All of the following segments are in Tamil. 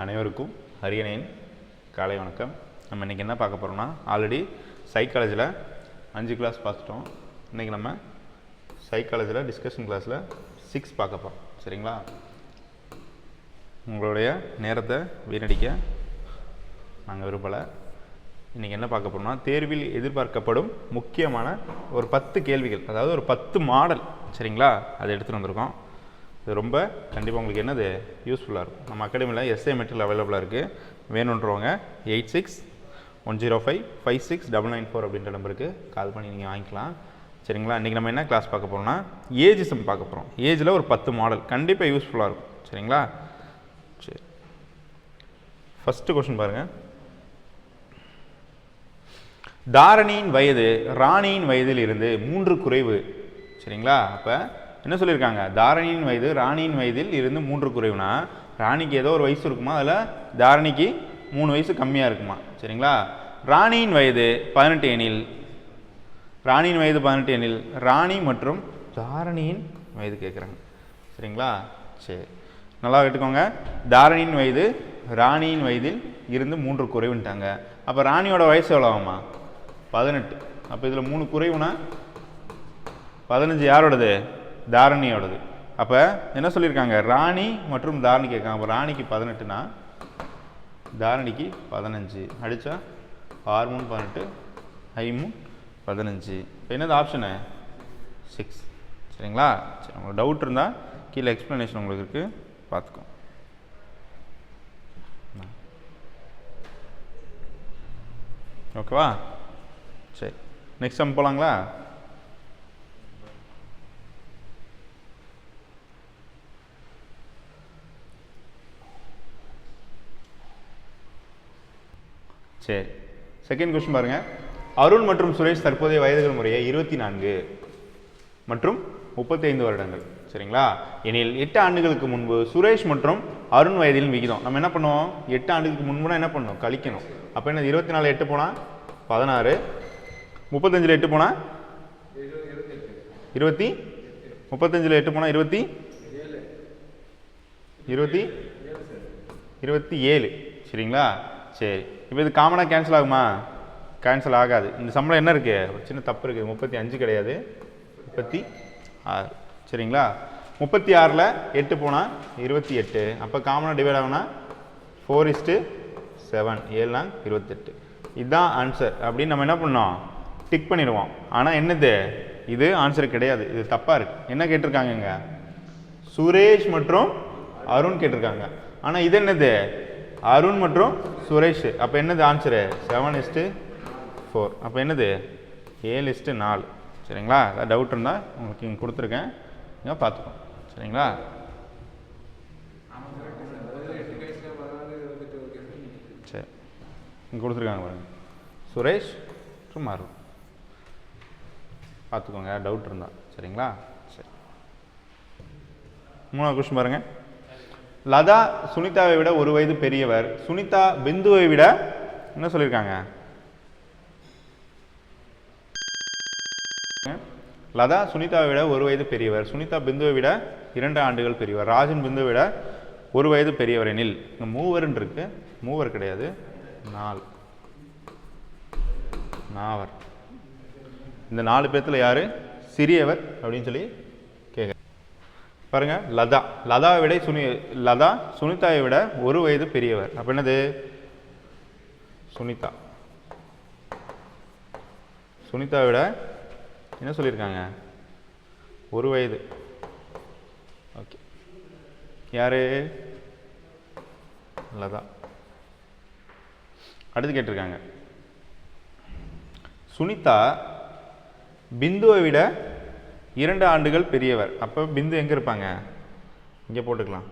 அனைவருக்கும் ஹரியணையின் காலை வணக்கம். நம்ம இன்றைக்கி என்ன பார்க்க போகிறோம்னா ஆல்ரெடி சைக்காலஜியில் அஞ்சு கிளாஸ் பார்த்துட்டோம். இன்றைக்கி நம்ம சைக்காலஜியில் டிஸ்கஷன் கிளாஸில் சிக்ஸ் பார்க்க போகிறோம் சரிங்களா? உங்களுடைய நேரத்தை வீணடிக்க நாங்கள் விரும்பலை. இன்றைக்கி என்ன பார்க்க போகிறோம்னா தேர்வில் எதிர்பார்க்கப்படும் முக்கியமான ஒரு பத்து கேள்விகள் அதாவது ஒரு பத்து மாடல் சரிங்களா? அதை எடுத்துகிட்டு வந்திருக்கோம். இது ரொம்ப கண்டிப்பாக உங்களுக்கு என்னது யூஸ்ஃபுல்லாக இருக்கும். நம்ம அகாடமியில் எஸ்ஏ மெட்டீரியல் அவைலபிளாக இருக்குது வேணுன்றவங்க eight six one zero five five six double nine four அப்படின்ற நம்பருக்கு கால் பண்ணி நீங்கள் வாங்கிக்கலாம். சரிங்களா? இன்றைக்கி நம்ம என்ன கிளாஸ் பார்க்க போகிறோம்னா ஏஜிசம் பார்க்க போகிறோம் ஏஜில் ஒரு பத்து மாடல் கண்டிப்பாக யூஸ்ஃபுல்லாக இருக்கும். சரிங்களா? சரி. ஃபஸ்ட்டு கொஷின் பாருங்கள் தாரணியின் வயது ராணியின் வயதில் இருந்து மூன்று குறைவு. சரிங்களா? அப்போ என்ன சொல்லியிருக்காங்க? தாரணியின் வயது ராணியின் வயதில் இருந்து மூன்று குறைவுனா ராணிக்கு ஏதோ ஒரு வயசு இருக்குமா? அதில் தாரணிக்கு மூணு வயசு கம்மியாக இருக்குமா? சரிங்களா? ராணியின் வயது பதினெட்டு எனில் ராணியின் வயது பதினெட்டு எனில் ராணி மற்றும் தாரணியின் வயது கேட்குறாங்க சரிங்களா? சரி. நல்லா கேட்டுக்கோங்க. தாரணியின் வயது ராணியின் வயதில் இருந்து மூன்று குறைவுன்ட்டாங்க. அப்போ ராணியோட வயசு எவ்வளோ ஆகுமா பதினெட்டு. அப்போ இதில் மூணு குறைவுனா பதினஞ்சு யாரோடது? தாரணியோடது. அப்போ என்ன சொல்லியிருக்காங்க? ராணி மற்றும் தாரணி கேட்காங்க அப்போ ராணிக்கு பதினெட்டுனா தாரணிக்கு பதினஞ்சு. அடித்தா ஆறு மூணு பதினெட்டு ஐமூ பதினஞ்சு. இப்போ என்னது ஆப்ஷனு சிக்ஸ் சரிங்களா? சரி உங்களுக்கு டவுட் இருந்தால் கீழே எக்ஸ்ப்ளனேஷன் உங்களுக்கு இருக்குது பார்த்துக்கோ. ஓகேவா? சரி. நெக்ஸ்ட் டைம் போகலாங்களா சரி. செகண்ட் கொஸ்டின் பாருங்க. அருண் மற்றும் சுரேஷ் தற்போதைய வயதுகள் முறையே இருபத்தி நான்கு மற்றும் முப்பத்தைந்து வருடங்கள். சரிங்களா? எனில் எட்டு ஆண்டுகளுக்கு முன்பு சுரேஷ் மற்றும் அருண் வயதில் விகிதம். நம்ம என்ன பண்ணுவோம்? எட்டு ஆண்டுகளுக்கு முன்புனா என்ன பண்ணணும் கழிக்கணும். அப்போ என்ன இருபத்தி நாலு எட்டு போனால் பதினாறு. முப்பத்தஞ்சில் எட்டு போனால் இருபத்தி? முப்பத்தஞ்சில் எட்டு போனால் இருபத்தி? இருபத்தி? இருபத்தி ஏழு. சரிங்களா? சரி. இப்போ இது காமனாக கேன்சல் ஆகுமா? கேன்சல் ஆகாது. இந்த சம்பளம் என்ன இருக்குது ஒரு சின்ன தப்பு இருக்குது முப்பத்தி அஞ்சு கிடையாது. முப்பத்தி ஆறு. சரிங்களா? முப்பத்தி ஆறில் எட்டு போனால் இருபத்தி எட்டு. அப்போ காமனாக டிவைட் ஆகுனா ஃபோர் இஸ்ட்டு செவன் ஏழுனா இருபத்தெட்டு. இதுதான் ஆன்சர் அப்படின்னு நம்ம என்ன பண்ணோம்? டிக் பண்ணிடுவோம். ஆனால் என்னது? இது ஆன்சர் கிடையாது. இது தப்பாக இருக்குது என்ன கேட்டிருக்காங்கங்க சுரேஷ் மற்றும் அருண் கேட்டிருக்காங்க. ஆனால் இது என்னது? அருண் மற்றும் சுரேஷ். அப்போ என்னது ஆன்சரு செவன் இஸ்ட்டு ஃபோர் அப்போ என்னது? ஏழு இஸ்ட்டு நாலு. சரிங்களா? ஏதாவது டவுட் இருந்தால் உங்களுக்கு இங்கே கொடுத்துருக்கேன். நீங்கள் பார்த்துக்கோங்க. சரிங்களா? சரி. இங்கே கொடுத்துருக்காங்க பாருங்க. சுரேஷ் மற்றும் அருண். பார்த்துக்கோங்க. டவுட் இருந்தால் சரிங்களா? சரி. மூணாவது கொஸ்டின் பாருங்கள் லதா சுனிதாவை விட ஒரு வயது பெரியவர். சுனிதா பிந்துவை விட என்ன சொல்லியிருக்காங்க? லதா சுனிதாவை விட ஒரு வயது பெரியவர். சுனிதா பிந்துவை விட இரண்டு ஆண்டுகள் பெரியவர். ராஜன் பிந்துவை விட ஒரு வயது பெரியவர் எனில் இங்கே மூவர்னு இருக்கு. மூவர் கிடையாது. நாலு. நாவர். இந்த நாலு பேர்த்தில் யார்? சிறியவர் அப்படின்னு சொல்லி பாருங்கள் லதா. லதாவை விட சுனி லதா சுனிதாவை விட ஒரு வயது பெரியவர். அப்போ என்னது? சுனிதா. சுனிதாவை விட என்ன சொல்லியிருக்காங்க? ஒரு வயது. ஓகே. யாரு? லதா. அடுத்து கேட்டிருக்காங்க. சுனிதா பிந்துவை விட இரண்டு ஆண்டுகள் பெரியவர். அப்போ பிந்து எங்கே இருப்பாங்க? இங்கே போட்டுக்கலாம்.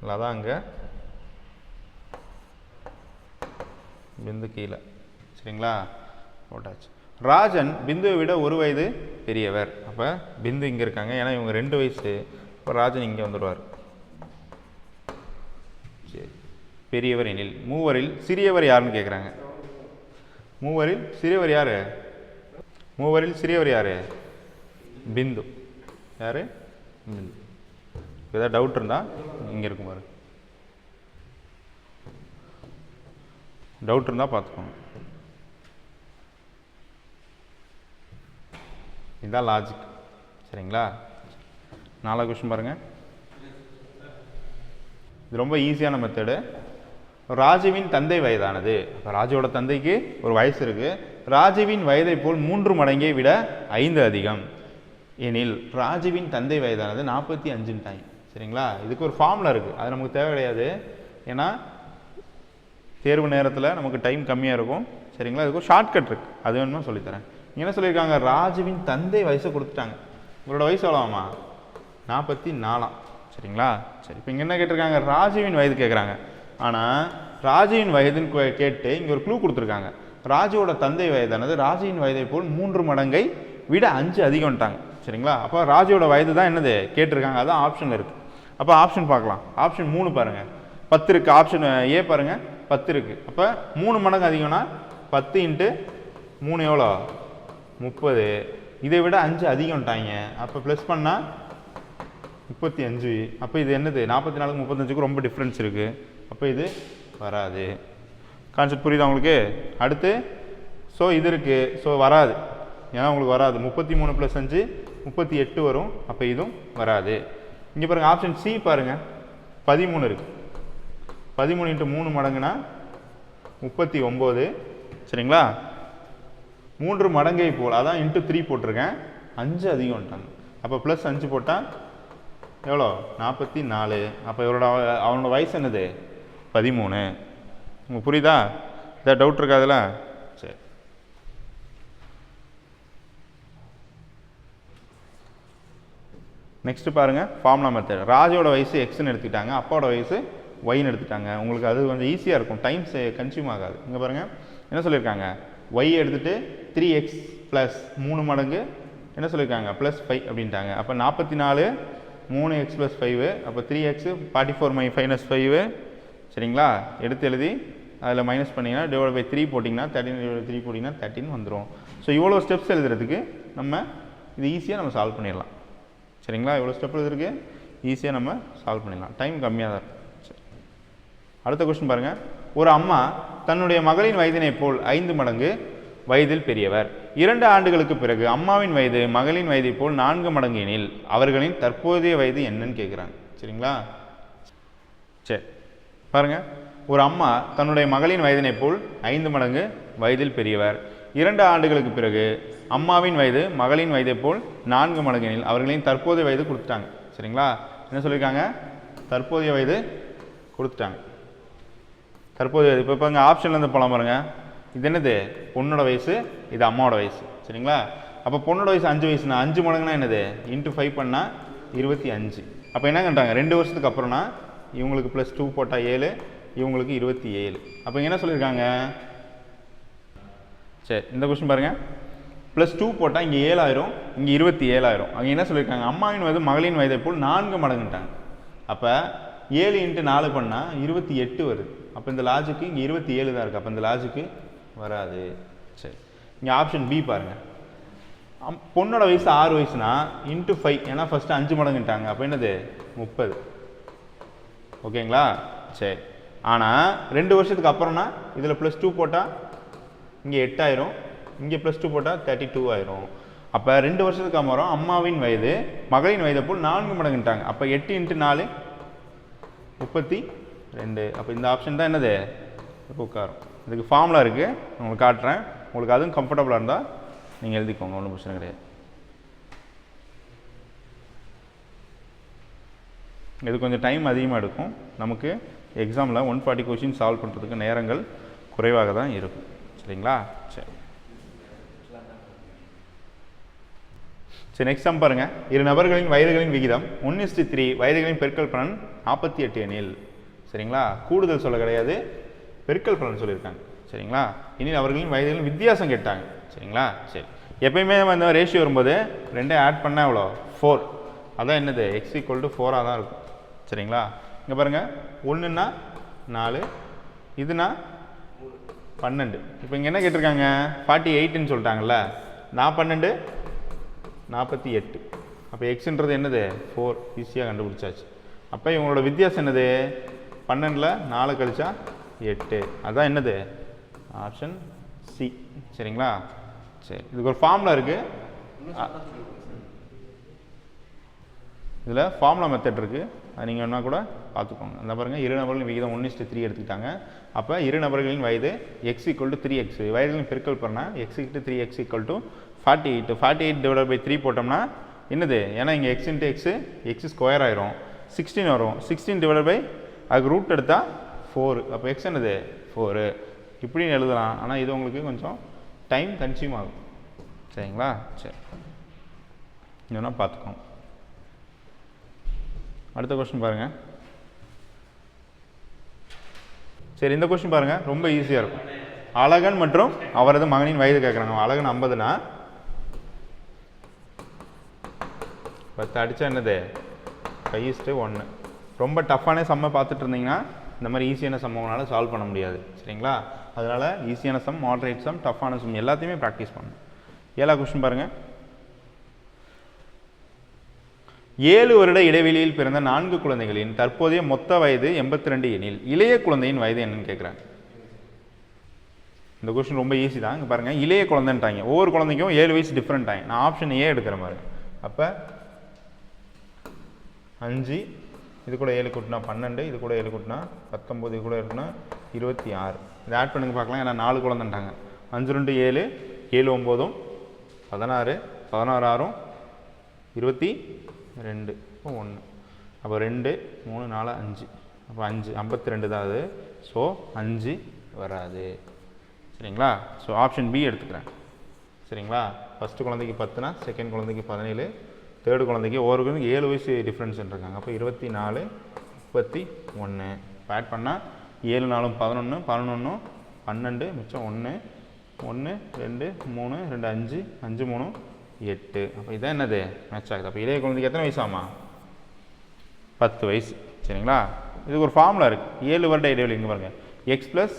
இல்லை அதான் அங்கே. பிந்து கீழே. சரிங்களா? போட்டாச்சு. ராஜன் பிந்துவை விட ஒரு வயது பெரியவர். அப்போ பிந்து இங்கே இருக்காங்க. ஏன்னா இவங்க ரெண்டு வயசு. இப்போ ராஜன் இங்கே வந்துடுவார் சரி. பெரியவர் எனில். மூவரில் சிறியவர் யாருன்னு கேட்குறாங்க மூவரில் சிறியவர் யார்? மூவரில் சிறியவர் யார்? பிந்து. யார்? பிந்து. ஏதாவது டவுட் இருந்தால் இங்கே இருக்கும் பாரு. டவுட் இருந்தால் பார்த்துக்கோங்க. இதுதான் லாஜிக் சரிங்களா? நாலாவது கொஷின் பாருங்கள் இது ரொம்ப ஈஸியான மெத்தடு ராஜுவின் தந்தை வயதானது. ராஜுவோட தந்தைக்கு ஒரு வயசு இருக்குது ராஜுவின் வயதை போல் மூன்று மடங்கை விட ஐந்து அதிகம். எனில் ராஜுவின் தந்தை வயதானது நாற்பத்தி அஞ்சுன்ட்டாங்க சரிங்களா? இதுக்கு ஒரு ஃபார்முலா இருக்குது அது நமக்கு தேவை கிடையாது. ஏன்னா தேர்வு நேரத்தில் நமக்கு டைம் கம்மியாக இருக்கும். சரிங்களா? இதுக்கு ஒரு ஷார்ட்கட் இருக்குது அது வேணுமா சொல்லித்தரேன். என்ன சொல்லியிருக்காங்க? ராஜுவின் தந்தை வயசை கொடுத்துட்டாங்க. உங்களோட வயசு எவ்வளோமா நாற்பத்தி நாலாம். சரிங்களா? சரி இப்போ இங்கே என்ன கேட்டிருக்காங்க? ராஜுவின் வயது கேட்குறாங்க ஆனால் ராஜுவின் வயதுன்னு கே- கேட்டு இங்கே ஒரு க்ளூ கொடுத்துருக்காங்க. ராஜுவோட தந்தை வயதானது ராஜுவின் வயதை போல் மூன்று மடங்கை விட அஞ்சு அதிகம்ட்டாங்க. சரிங்களா? அப்போ ராஜுவோட வயது தான் என்னது? கேட்டிருக்காங்க. அதான் ஆப்ஷன் இருக்குது அப்போ ஆப்ஷன் பார்க்கலாம். ஆப்ஷன் மூணு பாருங்கள் பத்து இருக்குது ஆப்ஷன் ஏ பாருங்கள் பத்து இருக்குது அப்போ மூணு மடங்கு அதிகம்னா பத்து இன்ட்டு மூணு எவ்வளோ? முப்பது. இதை விட அஞ்சு அதிகம்ட்டாங்க. அப்போ ப்ளஸ் பண்ணால் முப்பத்தி அஞ்சு. அப்போ இது என்னது? நாற்பத்தி நாலுக்கு முப்பத்தஞ்சுக்கு ரொம்ப டிஃப்ரென்ஸ் இருக்குது அப்போ இது வராது. கான்செப்ட் புரியுதா உங்களுக்கு? அடுத்து ஸோ இது இருக்குது ஸோ வராது. ஏன்னா உங்களுக்கு வராது. முப்பத்தி மூணு ப்ளஸ் அஞ்சு முப்பத்தி எட்டு வரும். அப்போ இதுவும் வராது. இங்கே பாருங்கள் ஆப்ஷன் சி பாருங்கள் பதிமூணு இருக்குது பதிமூணு இன்ட்டு மூணு மடங்குனா முப்பத்தி ஒம்பது. சரிங்களா? மூன்று மடங்கை போல். அதான் இன்ட்டு த்ரீ போட்டிருக்கேன். அஞ்சு அதிகம்ட்டாங்க. அப்போ ப்ளஸ் அஞ்சு போட்டால் எவ்வளோ? நாற்பத்தி நாலு. அப்போ இவரோட அவ- அவனோட வயசு என்னது? பதிமூணு. உங்களுக்கு புரியுதா? ஏதாவது டவுட் இருக்காதுல்ல சரி. நெக்ஸ்ட் பாருங்க ஃபார்முலா மெத்தட் ராஜோட வயசு எக்ஸ்னு எடுத்துக்கிட்டாங்க அப்பாவோட வயசு ஒய்னு எடுத்துட்டாங்க உங்களுக்கு அது கொஞ்சம் ஈஸியாக இருக்கும். டைம் கன்சியூம் ஆகாது. இங்கே பாருங்கள் என்ன சொல்லியிருக்காங்க? ஒய் எடுத்துகிட்டு த்ரீ எக்ஸ் ப்ளஸ் மூணு மடங்கு என்ன சொல்லியிருக்காங்க? ப்ளஸ் ஃபைவ் அப்படின்ட்டாங்க. அப்போ நாற்பத்தி நாலு மூணு எக்ஸ் ப்ளஸ் ஃபைவ் அப்போ three x forty four minus five சரிங்களா? எடுத்து எழுதி அதில் மைனஸ் பண்ணிங்கன்னா டிவைட் பை த்ரீ போட்டிங்கன்னா தேர்ட்டின் டிவைட் த்ரீ போட்டிங்கன்னா தேர்ட்டின் வந்துடும் ஸோ இவ்வளோ ஸ்டெப்ஸ் எழுதுறதுக்கு நம்ம இது ஈஸியாக நம்ம சால்வ் பண்ணிடலாம். சரிங்களா? இவ்வளோ ஸ்டெப் எழுதுறதுக்கு ஈஸியாக நம்ம சால்வ் பண்ணிடலாம். டைம் கம்மியாக தான் இருக்கும் சரி. அடுத்த கொஸ்டின் பாருங்கள் ஒரு அம்மா தன்னுடைய மகளின் வயதினை போல் ஐந்து மடங்கு வயதில் பெரியவர். இரண்டு ஆண்டுகளுக்கு பிறகு அம்மாவின் வயது மகளின் வயதை போல் நான்கு மடங்கு எனில் அவர்களின் தற்போதைய வயது என்னன்னு கேட்குறாங்க சரிங்களா? சரி. பாருங்க. ஒரு அம்மா தன்னுடைய மகளின் வயதினை போல் ஐந்து மடங்கு வயதில் பெரியவர். இரண்டு ஆண்டுகளுக்கு பிறகு அம்மாவின் வயது மகளின் வயதை போல் நான்கு மடங்கினில் அவர்களின் தற்போதைய வயது கொடுத்துட்டாங்க. சரிங்களா? என்ன சொல்லியிருக்காங்க? தற்போதைய வயது கொடுத்துட்டாங்க. தற்போதைய வயது. இப்போ இப்போ இங்கே ஆப்ஷன்லேருந்து போகலாம் பாருங்க. இது என்னது? பொண்ணோட வயசு இது அம்மாவோட வயசு. சரிங்களா? அப்போ பொண்ணோட வயசு அஞ்சு வயசுனா அஞ்சு மடங்குனா என்னது? இன்ட்டு ஃபைவ் பண்ணால் இருபத்தி அஞ்சு. அப்போ என்ன பண்ணுறாங்க ரெண்டு வருஷத்துக்கு அப்புறம்னா இவங்களுக்கு ப்ளஸ் டூ போட்டால் ஏழு இவங்களுக்கு இருபத்தி ஏழு. அப்போ என்ன சொல்லியிருக்காங்க சரி இந்த கொஸ்டின் பாருங்க. ப்ளஸ் டூ போட்டால் இங்கே ஏழாயிரம் இங்கே இருபத்தி ஏழாயிரம். அங்கே என்ன சொல்லியிருக்காங்க அம்மாவின் வயது மகளின் வயதை போல் நான்கு மடங்குட்டாங்க. அப்போ ஏழு இன்ட்டு நாலு பண்ணால் இருபத்தி எட்டு வருது. அப்போ இந்த லாஜிக்கு இங்கே இருபத்தி ஏழு தான் இருக்குது அப்போ இந்த லாஜிக்கு வராது. சரி. இங்கே ஆப்ஷன் பி பாருங்கள் அம் பொண்ணோட வயசு ஆறு வயசுனா இன்ட்டு ஃபைவ் ஏன்னா ஃபஸ்ட்டு அஞ்சு மடங்குட்டாங்க. அப்போ என்னது? முப்பது. ஓகேங்களா? சரி. ஆனால் ரெண்டு வருஷத்துக்கு அப்புறம்னா இதில் ப்ளஸ் டூ போட்டால் இங்கே எட்டாயிரும் இங்கே ப்ளஸ் டூ போட்டால் தேர்ட்டி டூ ஆயிரும். அப்போ ரெண்டு வருஷத்துக்கு அப்புறம் அம்மாவின் வயது மகளின் வயதை போல் நான்கு மடங்குட்டாங்க அப்போ எட்டு இன்ட்டு நாலு முப்பத்தி ரெண்டு. அப்போ இந்த ஆப்ஷன் தான் என்னது? உட்காரும். இதுக்கு ஃபார்முலா இருக்குது உங்களுக்கு காட்டுறேன். உங்களுக்கு அதுவும் கம்ஃபர்டபுளாக இருந்தால் நீங்கள் எழுதிக்கோங்க. ஒன்றும் பிரச்சனை கிடையாது. இது கொஞ்சம் டைம் அதிகமாக எடுக்கும். நமக்கு எக்ஸாமில் ஒன் ஃபார்ட்டி கொஷின் சால்வ் பண்ணுறதுக்கு நேரங்கள் குறைவாக தான் இருக்கும். சரிங்களா? சரி. சரி நெக்ஸ்ட் சம் இரு நபர்களின் வயதுகளின் விகிதம் ஒன் இஸ்டி த்ரீ வயதுகளின் பெருக்கல் பலன் நாற்பத்தி எட்டு எண்ணில் சரிங்களா? கூடுதல் சொல்ல கிடையாது. பெருக்கல் பலன் சொல்லியிருக்காங்க. சரிங்களா? இனி அவர்களின் வயதுகளின் வித்தியாசம் கேட்டாங்க. சரிங்களா? சரி. எப்பயுமே நம்ம இந்த ரேஷியோ வரும்போது ரெண்டே ஆட் பண்ணால் எவ்வளோ? ஃபோர் அதான் என்னது? எக்ஸ் ஈக்குவல் டு ஃபோராக தான் இருக்கும். சரிங்களா? இங்கே பாருங்கள் ஒன்றுன்னா நாலு இதுனா பன்னெண்டு. இப்போ இங்கே என்ன கேட்டிருக்காங்க? ஃபார்ட்டி எயிட்டுன்னு சொல்லிட்டாங்கல்ல. நான் பன்னெண்டு நாற்பத்தி எட்டு. அப்போ எக்ஸுன்றது என்னது? ஃபோர் ஈஸியாக கண்டுபிடிச்சாச்சு. அப்போ இவங்களோட வித்தியாசம் என்னது? பன்னெண்டில் நாலு கழிச்சா எட்டு. அதுதான் என்னது? ஆப்ஷன் சி சரிங்களா? சரி. இதுக்கு ஒரு ஃபார்முலா இருக்குது இதில் ஃபார்முலா மெத்தட் இருக்குது நீங்கள் வேணால் கூட பார்த்துக்கோங்க. அந்த பாருங்கள் இரு நபர்களின் விகிதம் ஒன்று இஸ்ட்டு த்ரீ எடுத்துக்கிட்டாங்க. அப்போ இரு நபர்களின் வயது x equal to three x வயதுகளின் பெருக்கல் பண்ணால் x into three x equal to forty eight forty eight divide by three போட்டோம்னா என்னது? ஏன்னா இங்கே x into x x square ஆயிரும். சிக்ஸ்டீன் வரும். சிக்ஸ்டீன் டிவைட் பை அதுக்கு ரூட் எடுத்தால் ஃபோர் அப்போ எக்ஸ் என்னது? ஃபோரு இப்படின்னு எழுதலாம். ஆனால் இது உங்களுக்கு கொஞ்சம் டைம் கன்சியூம் ஆகும். சரிங்களா? சரி. இன்னொன்னா பார்த்துக்கோங்க. அடுத்த கொஸ்டின் பாருங்கள் சரி இந்த கொஸ்டின் பாருங்கள் ரொம்ப ஈஸியாக இருக்கும். அழகன் மற்றும் அவரது மகனின் வயது கேட்குறாங்க அழகன் ஐம்பதுனா? பத்து அடித்தா என்னது? ஃபைஸ்ட்டு ஒன்று ரொம்ப டஃப்பான சம்மை பார்த்துட்டு இருந்தீங்கன்னா இந்த மாதிரி ஈஸியான சம் உங்களால் சால்வ் பண்ண முடியாது. சரிங்களா? அதனால் ஈஸியான சம் மாட்ரேட் சம் டஃப்பான சம் எல்லாத்தையுமே ப்ராக்டிஸ் பண்ணணும். ஏழா கொஸ்டின் பாருங்கள் ஏழு வருட இடைவெளியில் பிறந்த நான்கு குழந்தைகளின் தற்போதைய மொத்த வயது எண்பத்தி ரெண்டு எனில் இளைய குழந்தையின் வயது என்னன்னு கேட்குறாங்க இந்த கொஸ்டின் ரொம்ப ஈஸி தான். இங்கே பாருங்கள் இளைய குழந்தைன்ட்டாங்க. ஒவ்வொரு குழந்தைக்கும் ஏழு வயசு டிஃப்ரெண்ட் ஆகும் நான் ஆப்ஷன் ஏ எடுக்கிற மாதிரி அப்போ அஞ்சு இது கூட ஏழு கூட்டினா பன்னெண்டு இது கூட ஏழு கூட்டினா பத்தொம்போது இது கூட இருக்குன்னா இருபத்தி ஆறு இதை ஆட் பண்ணுங்க பார்க்கலாம். ஏன்னா நாலு குழந்தைன்ட்டாங்க. அஞ்சு ரெண்டு ஏழு ஏழு ஒம்போதும் பதினாறு பதினாறு ஆறும் இருபத்தி ரெண்டு இப்போ ஒன்று அப்போ ரெண்டு மூணு நாலு அஞ்சு. அப்போ அஞ்சு ஐம்பத்தி ரெண்டு தான் அது. ஸோ அஞ்சு வராது. சரிங்களா? ஸோ ஆப்ஷன் பி எடுத்துக்கிறேன். சரிங்களா? ஃபஸ்ட்டு குழந்தைக்கு பத்துனா செகண்ட் குழந்தைக்கு பதினேழு தேர்டு குழந்தைக்கு ஒவ்வொரு குழந்தைக்கு ஏழு வயசு டிஃப்ரென்ஸ் இருக்காங்க. அப்போ இருபத்தி நாலு முப்பத்தி ஒன்று இப்போ ஆட் பண்ணால் ஏழு நாலும் பதினொன்று பதினொன்றும் பன்னெண்டு மிச்சம் ஒன்று ஒன்று ரெண்டு மூணு ரெண்டு அஞ்சு அஞ்சு மூணு எட்டு. அப்போ இதான் என்னது? மேட்ச் ஆகுது. அப்போ இளைய குழந்தைக்கு எத்தனை வயசு ஆமா பத்து வயசு. சரிங்களா? இதுக்கு ஒரு ஃபார்முலா இருக்குது ஏழு வருட இடைவெளி இங்கே பாருங்கள் x plus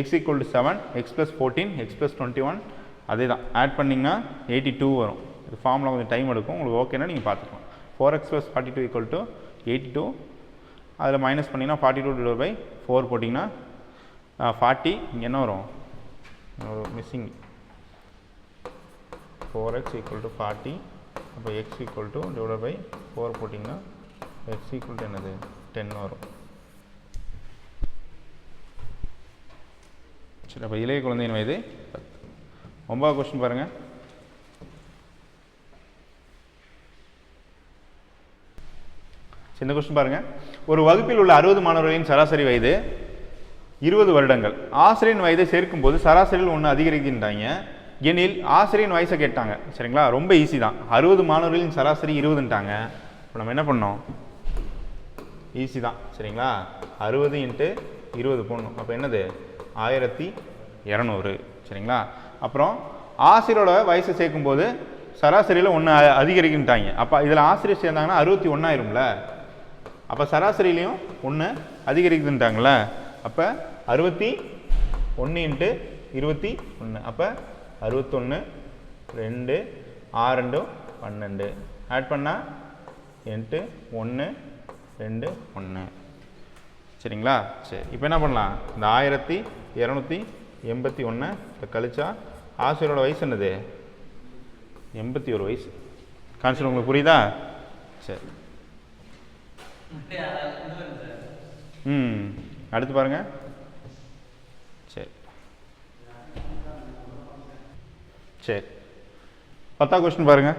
x equal to seven x plus fourteen x plus twenty one அதே தான் ஆட் பண்ணிங்கன்னா எயிட்டி டூ வரும். இது ஃபார்முலா கொஞ்சம் டைம் எடுக்கும். உங்களுக்கு ஓகேன்னா நீங்கள் பார்த்துக்கலாம். Four x plus forty two equal to eighty two அதில் மைனஸ் பண்ணிங்கன்னா forty two divide by four போட்டிங்கன்னா ஃபார்ட்டி இங்கே என்ன வரும்? Missing four x equal to forty அப்போ x equal to divide by four போட்டிங்கன்னா எக்ஸ் ஈக்குவல் டு என்னது? டென் வரும். சரி அப்போ இளைய குழந்தையின் வயது பத்து. ஒன்பதாவது கொஸ்டின் பாருங்கள் இந்த கொஸ்டின் பாருங்கள் ஒரு வகுப்பில் உள்ள அறுபது மாணவர்களின் சராசரி வயது இருபது வருடங்கள். ஆசிரியரின் வயதை சேர்க்கும்போது சராசரியில் ஒன்று அதிகரிக்கின்றாங்க. எனில் ஆசிரியரின் வயசை கேட்டாங்க. சரிங்களா? ரொம்ப ஈஸி தான். அறுபது மாணவர்களின் சராசரி இருபதுன்ட்டாங்க. இப்போ நம்ம என்ன பண்ணோம்? ஈஸி தான். சரிங்களா? அறுபது இன்ட்டு இருபது போடணும். அப்போ என்னது? ஆயிரத்தி இரநூறு. சரிங்களா? அப்புறம் ஆசிரியரோட வயசை சேர்க்கும்போது சராசரியில் ஒன்று அதிகரிக்கின்றாங்க அப்போ இதில் ஆசிரியர் சேர்ந்தாங்கன்னா அறுபத்தி ஒன்றாயிரும்ல அப்போ சராசரியிலையும் ஒன்று அதிகரிக்குதுன்ட்டாங்கள அப்போ அறுபத்தி ஒன்று இன்ட்டு இருபத்தி ஒன்று அப்போ அறுபத்தொன்று ரெண்டு ஆறு ரெண்டு பன்னெண்டு. ஆட் பண்ணால் எட்டு ஒன்று ரெண்டு ஒன்று சரிங்களா? சரி இப்போ என்ன பண்ணலாம்? இந்த ஆயிரத்தி இரநூத்தி எண்பத்தி ஒன்று இப்போ கழிச்சா ஆசிரியரோட வயசு என்னது? எண்பத்தி ஒரு வயசு. கான்செப்ட் உங்களுக்கு புரியுதா? சரி. ம் அடுத்து பாருங்க சரி சரி. பத்தாம் கொஸ்டின் பாருங்க.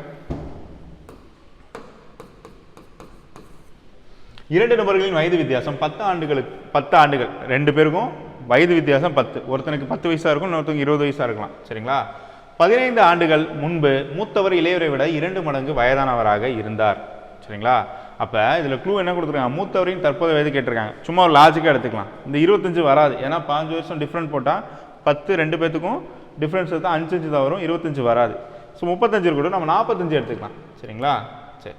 இரண்டு நபர்களின் வயது வித்தியாசம் பத்து ஆண்டுகளுக்கு பத்து ஆண்டுகள் ரெண்டு பேருக்கும் வயது வித்தியாசம் பத்து. ஒருத்தனுக்கு பத்து வயசாக இருக்கும் இன்னொருத்தவங்க இருபது வயசாக இருக்கலாம். சரிங்களா? பதினைந்து ஆண்டுகள் முன்பு மூத்தவர் இளையவரை விட இரண்டு மடங்கு வயதானவராக இருந்தார். சரிங்களா? அப்போ இதில் க்ளூ என்ன கொடுத்துருக்காங்க? மூத்தவரையும் தற்போதைய வயது கேட்டிருக்காங்க. சும்மா ஒரு லாஜிக்காக எடுத்துக்கலாம். இந்த இருபத்தஞ்சு வராது. ஏன்னா பாஞ்சு வருஷம் டிஃப்ரெண்ட் போட்டால் பத்து ரெண்டு பேர்த்துக்கும் டிஃப்ரென்ஸ் எடுத்தால் அஞ்சு அஞ்சு தான் வரும் இருபத்தஞ்சு வராது. ஸோ முப்பத்தஞ்சு இருக்கட்டும் நம்ம நாற்பத்தஞ்சு எடுத்துக்கலாம். சரிங்களா? சரி.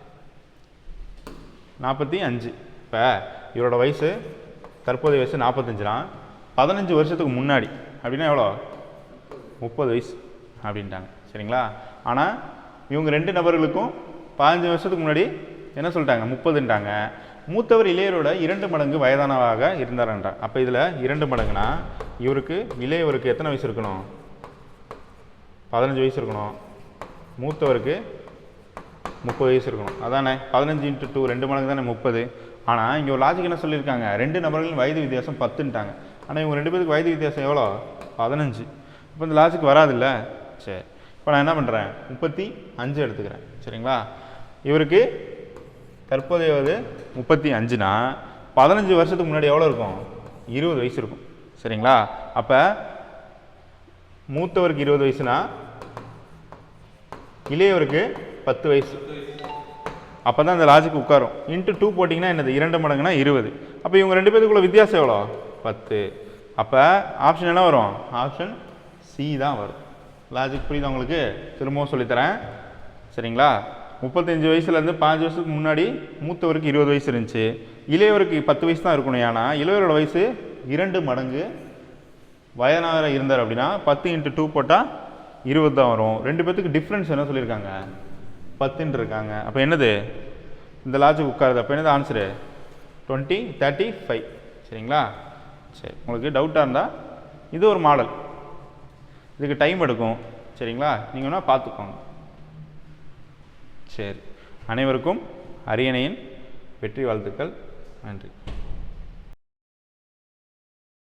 நாற்பத்தி அஞ்சு. இப்போ இவரோட வயசு தற்போதைய வயசு நாற்பத்தஞ்சுனா பதினஞ்சு வருஷத்துக்கு முன்னாடி. அப்படின்னா எவ்வளோ? முப்பது வயசு அப்படின்ட்டாங்க. சரிங்களா? ஆனால் இவங்க ரெண்டு நபர்களுக்கும் பதினஞ்சு வருஷத்துக்கு முன்னாடி என்ன சொல்லிட்டாங்க? முப்பதுன்ட்டாங்க. மூத்தவர் இளையரோட இரண்டு மடங்கு வயதானவாக இருந்தார்ன்றாங்க அப்போ இதில் இரண்டு மடங்குனா இவருக்கு இளையவருக்கு எத்தனை வயசு இருக்கணும்? பதினஞ்சு வயசு இருக்கணும். மூத்தவருக்கு முப்பது வயசு இருக்கணும். அதானே? பதினஞ்சு இன்ட்டு டூ ரெண்டு மடங்கு தானே முப்பது. ஆனால் இங்கே ஒரு லாஜிக் என்ன சொல்லியிருக்காங்க? ரெண்டு நபர்களின் வயது வித்தியாசம் பத்துன்ட்டாங்க. ஆனால் இவங்க ரெண்டு பேருக்கு வயது வித்தியாசம் எவ்வளோ? பதினஞ்சு. இப்போ இந்த லாஜிக் வராதுல்ல? சரி. இப்போ நான் என்ன பண்ணுறேன் முப்பத்தி அஞ்சு எடுத்துக்கிறேன். சரிங்களா? இவருக்கு தற்போதைய வயது முப்பத்தி அஞ்சுனா பதினஞ்சு வருஷத்துக்கு முன்னாடி எவ்வளோ இருக்கும்? இருபது வயசு இருக்கும். சரிங்களா? அப்போ மூத்தவருக்கு இருபது வயசுனா இளையவருக்கு பத்து வயசு. அப்போ தான் அந்த லாஜிக் உட்காரும். இன்ட்டு டூ போட்டிங்கன்னா என்னது? இரண்டு மடங்குனா இருபது. அப்போ இவங்க ரெண்டு பேத்துக்குள்ள வித்தியாசம் எவ்வளோ? பத்து. அப்போ ஆப்ஷன் என்ன வரும்? ஆப்ஷன் சி தான் வரும். லாஜிக் புரியுது உங்களுக்கு? திரும்பவும் சொல்லித்தரேன். சரிங்களா? முப்பத்தஞ்சு வயசுலேருந்து பாஞ்சு வருஷத்துக்கு முன்னாடி மூத்தவருக்கு இருபது வயசு இருந்துச்சு. இளையவருக்கு பத்து வயசு தான் இருக்கணும். ஏன்னா இளையவரோட வயசு இரண்டு மடங்கு வயதானவர இருந்தார் அப்படின்னா பத்து இன்ட்டு டூ போட்டால் இருபது தான் வரும். ரெண்டு பேத்துக்கு டிஃப்ரென்ஸ் என்ன சொல்லியிருக்காங்க? பத்துன்னு இருக்காங்க. அப்போ என்னது? இந்த லாஜிக் உட்காருது. அப்போ என்னது ஆன்சரு டுவெண்ட்டி தேர்ட்டி ஃபைவ் சரிங்களா? சரி உங்களுக்கு டவுட்டாக இருந்தால் இது ஒரு மாடல் இதுக்கு டைம் எடுக்கும். சரிங்களா? நீங்கள் வேணால் பார்த்துக்கோங்க. சரி. அனைவருக்கும் அரியணையின் வெற்றி வாழ்த்துக்கள். நன்றி.